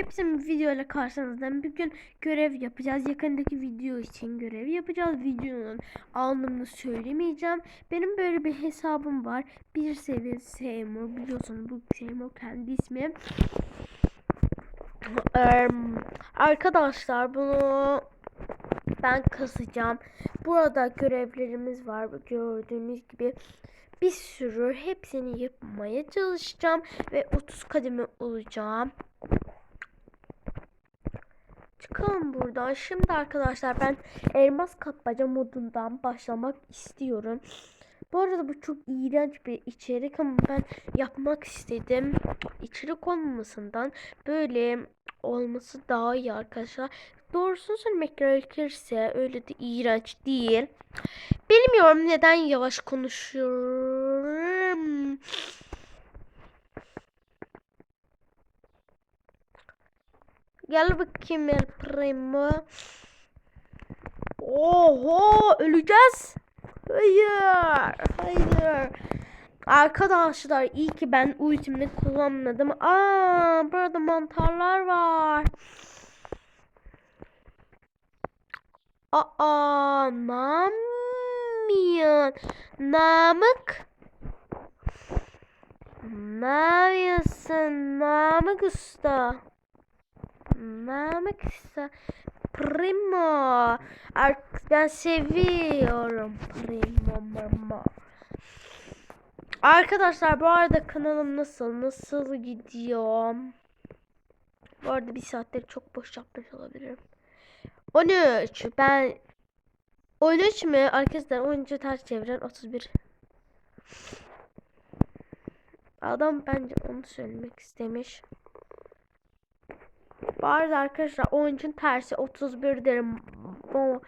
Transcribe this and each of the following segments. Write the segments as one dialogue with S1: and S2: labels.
S1: Hepsinin video ile karşınızda. Bir gün görev yapacağız. Yakındaki video için görev yapacağız. Videonun anlamını söylemeyeceğim. Benim böyle bir hesabım var. Bir seviye Seymour. Biliyorsunuz bu Seymour kendi ismi. Eee, Arkadaşlar bunu ben kasacağım. Burada görevlerimiz var. Gördüğünüz gibi bir sürü hepsini yapmaya çalışacağım ve 30 kademe olacağım. Çıkalım buradan. Şimdi arkadaşlar ben elmas kapmaca modundan başlamak istiyorum. Bu arada bu çok iğrenç bir içerik ama ben yapmak istedim. İçerik olmamasından böyle olması daha iyi arkadaşlar. Doğrusunu söylemek gerekirse öyle de iğrenç değil. Bilmiyorum neden yavaş konuşuyorum. Gel bakayım El Primo. Oho öleceğiz. Hayır. Hayır. Arkadaşlar iyi ki ben ultimi kullanmadım. Aa burada mantarlar var. Aa Mamiyan. Namık. Ne yapıyorsun Namık Usta? Namık Usta. Primo. Ar- Ben seviyorum Primo mama. Arkadaşlar bu arada kanalım nasıl? Nasıl gidiyor? Bu arada bir saattir çok boş yapmış olabilirim. 13. Ben 13 mü? Arkadaşlar 13 ters çeviren 31. Adam bence onu söylemek istemiş. Arada arkadaşlar 13'ün tersi 31 derim. O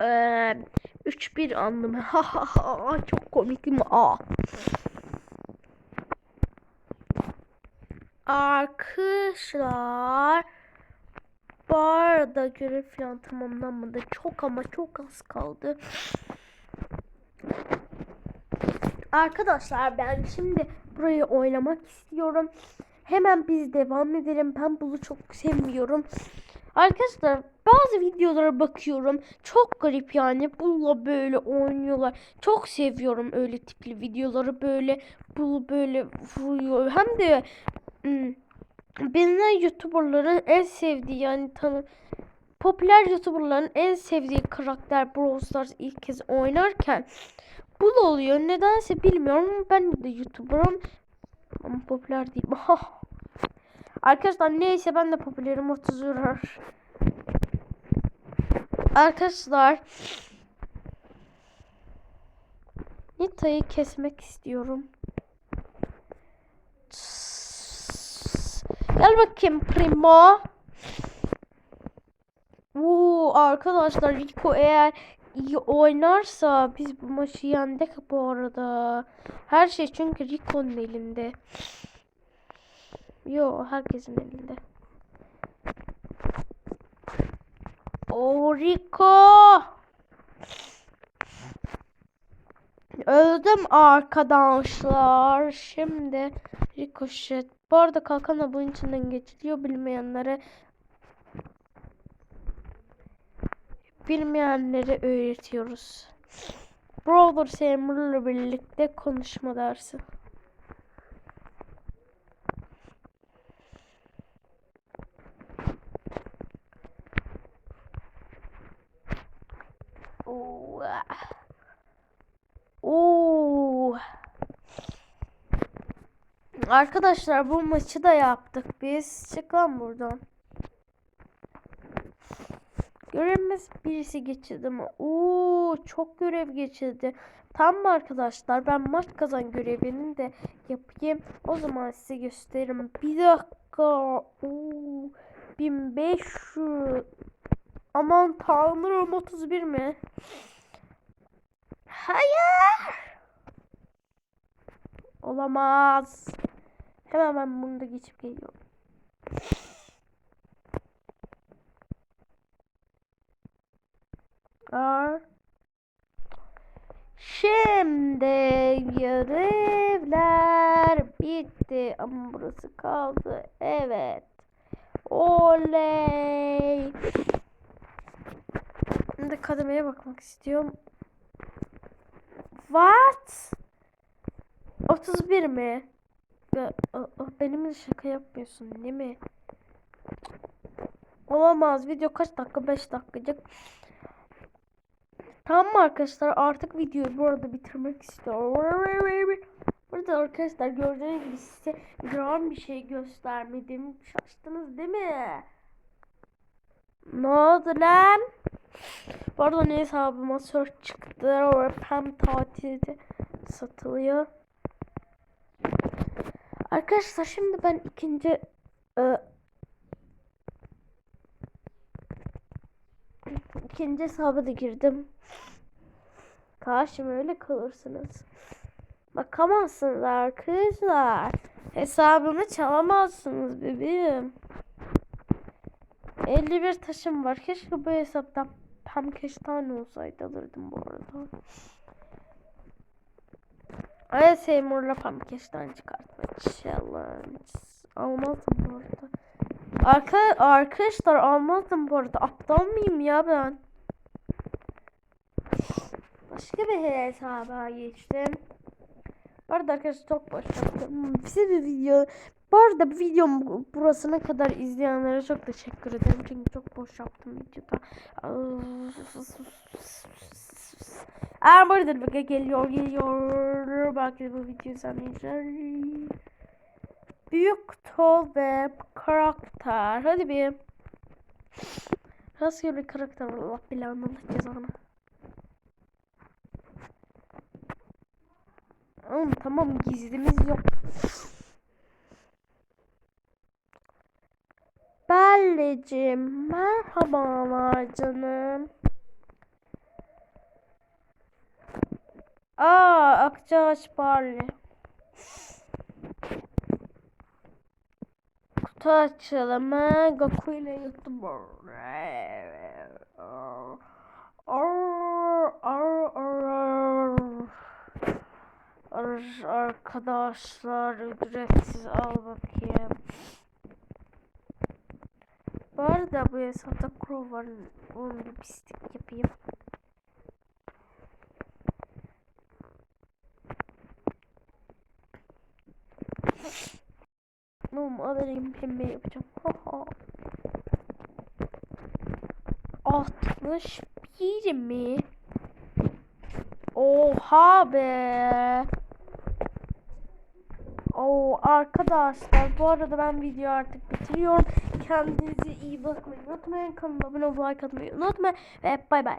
S1: Eee 3-1 anlamı. Çok komik mi? Aa. Arkadaşlar bu arada görev falan tamamlanmadı. Çok ama çok az kaldı. Arkadaşlar ben şimdi burayı oynamak istiyorum. Hemen biz devam edelim. Ben bunu çok sevmiyorum. Arkadaşlar bazı videolara bakıyorum. Çok garip yani. Bulla böyle oynuyorlar. Çok seviyorum öyle tipli videoları. Böyle bulu böyle vuruyor. Hem de hmm, bilinen YouTuber'ların en sevdiği yani tanı popüler YouTuber'ların en sevdiği karakter Brawl Stars ilk kez oynarken bul oluyor. Nedense bilmiyorum ben de YouTuber'ım. Ama popüler değilim. Arkadaşlar neyse ben de popülerim 30 lira. Arkadaşlar Nita'yı kesmek istiyorum. Gel bakayım Primo. Oo, arkadaşlar Rico eğer iyi oynarsa biz bu maçı yendik bu arada. Her şey çünkü Rico'nun elinde. Yo herkesin elinde. O Rico. Öldüm arkadaşlar. Şimdi Ricochet. Bu arada kalkanla bunun içinden geçiliyor bilmeyenlere. Bilmeyenlere öğretiyoruz. Brawler Samuel'la birlikte konuşma dersi. Oo. Oo. Arkadaşlar bu maçı da yaptık biz. Çık lan buradan. Görevimiz birisi geçirdi mi? Oo, çok görev geçirdi. Tam arkadaşlar ben maç kazan görevini de yapayım. O zaman size gösteririm. Bir dakika. Oo, 1500 Aman tanrım 31 mi? Hayır. Olamaz. Hemen ben bunu da geçip geliyorum. Ar. Şimdi görevler bitti. ama burası kaldı. Evet. Oley. Şimdi kademeye bakmak istiyorum. What? 31 mi? Benimle şaka yapmıyorsun değil mi? Olamaz. Video kaç dakika? 5 dakikacık. Tamam arkadaşlar? Artık videoyu bu arada bitirmek istiyorum. Burada arkadaşlar gördüğünüz gibi size gram bir şey göstermedim. Şaştınız değil mi? Ne oldu lan? Bu arada ne hesabıma search çıktı. Hem tatilde satılıyor. Arkadaşlar şimdi ben ikinci e, ikinci hesaba da girdim. Karşıma öyle kalırsınız. Bakamazsınız arkadaşlar. Hesabımı çalamazsınız bebeğim. 51 taşım var. Keşke bu hesapta hem keştane olsaydı alırdım bu arada. Ay Seymour'la pamkeşten çıkartma challenge. Almazdım bu arada. Arka, arkadaşlar almazdım bu arada. Aptal mıyım ya ben? Başka bir hesaba geçtim. Bu arada arkadaşlar çok boş yaptım. Size bir video. Bu arada bu videom burasına kadar izleyenlere çok teşekkür ederim. Çünkü çok boş yaptım videoda. Aa bu arada geliyor geliyor. Belki bu videoyu sen izler. Büyük tol ve karakter. Hadi bir. Rastgele karakter Allah belanı Allah cezanı. Oğlum tamam gizlimiz yok. Bellecim merhabalar canım. Aa Akçaağaç Barley. Kutu açılımı Goku ile ar. Arkadaşlar ücretsiz al bakayım. Bu arada bu hesapta Crow var. Onu bir pislik yapayım. Alayım pembe yapacağım. Haha. 61 mi? Oha be. Oo arkadaşlar bu arada ben videoyu artık bitiriyorum. Kendinize iyi bakmayı unutmayın. Kanalıma abone olmayı like atmayı unutmayın. Ve bay bay.